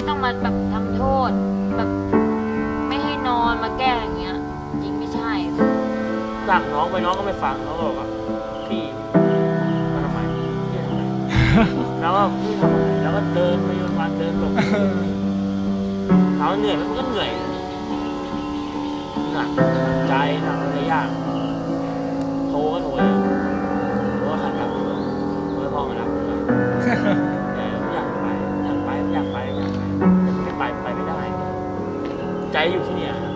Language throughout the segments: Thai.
ำไมพี่ต้องมาแบบทำโทษ แบบไม่ให้นอนมาแกล้งอย่างเงี้ย จริงไม่ใช่ สั่งน้องไปน้องก็ไม่ฟังน้องก็บอกว่าพี่มาทำไมพี่ทำไม แล้วก็พี่ทำไมแล้วก็เดินไปวันวันเดินตกถามว่าเหนื่อยไหมมันก็เหนื่อยหนักใจหนักอะไรยากโทรก็โทร ใ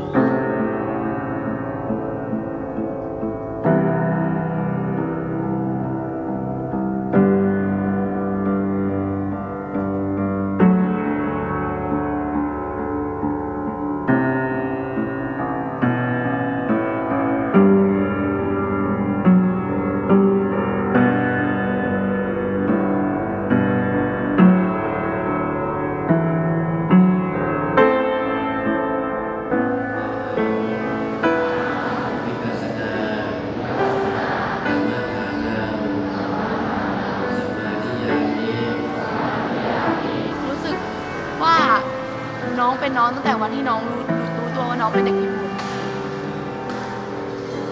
น้องเป็นน้องตั้งแต่วันที่น้องรู้รู้ตัวว่าน้องเป็นเด็กพิบูล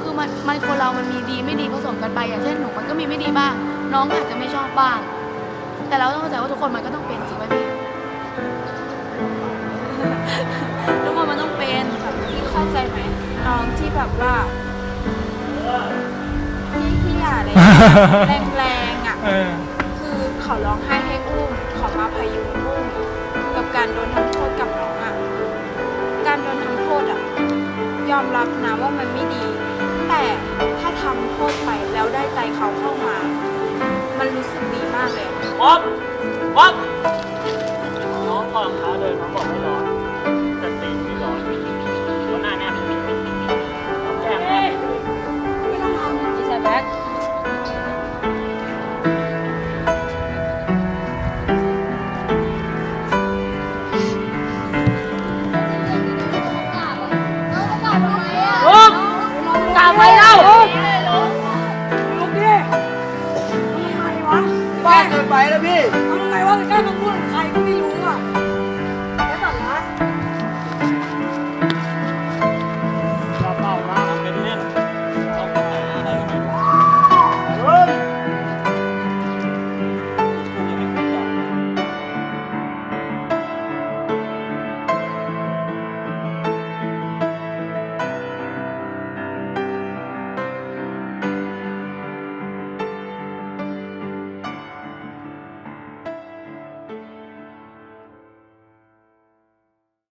คือมันมันคนเรามันมีดีไม่ดีผสมกันไป อย่างเช่นหนูมันก็มีไม่ดีบ้าง น้องก็อาจจะไม่ชอบบ้าง แต่เราต้องเข้าใจว่าทุกคนมันก็ต้องเป็นจริงไหมพี่ทุกคนมันต้องเป็นพี่เข้าใจไหมน้องที่แบบว่าพี่พี่อะไรแรงแรงๆอะคือเขาร้องไห้ให้อุ้มเขามาพยุงอุ้มกับการโดนทำ ยอมรับนะว่ามันไม่ดี แต่ถ้าทำโทษไปแล้วได้ใจเขาเข้ามา มันรู้สึกดีมากเลย ป๊อปป๊อป ไปแล้วลุกดิทำไมวะบ้านเกินไปแล้วพี่ทำไมวะ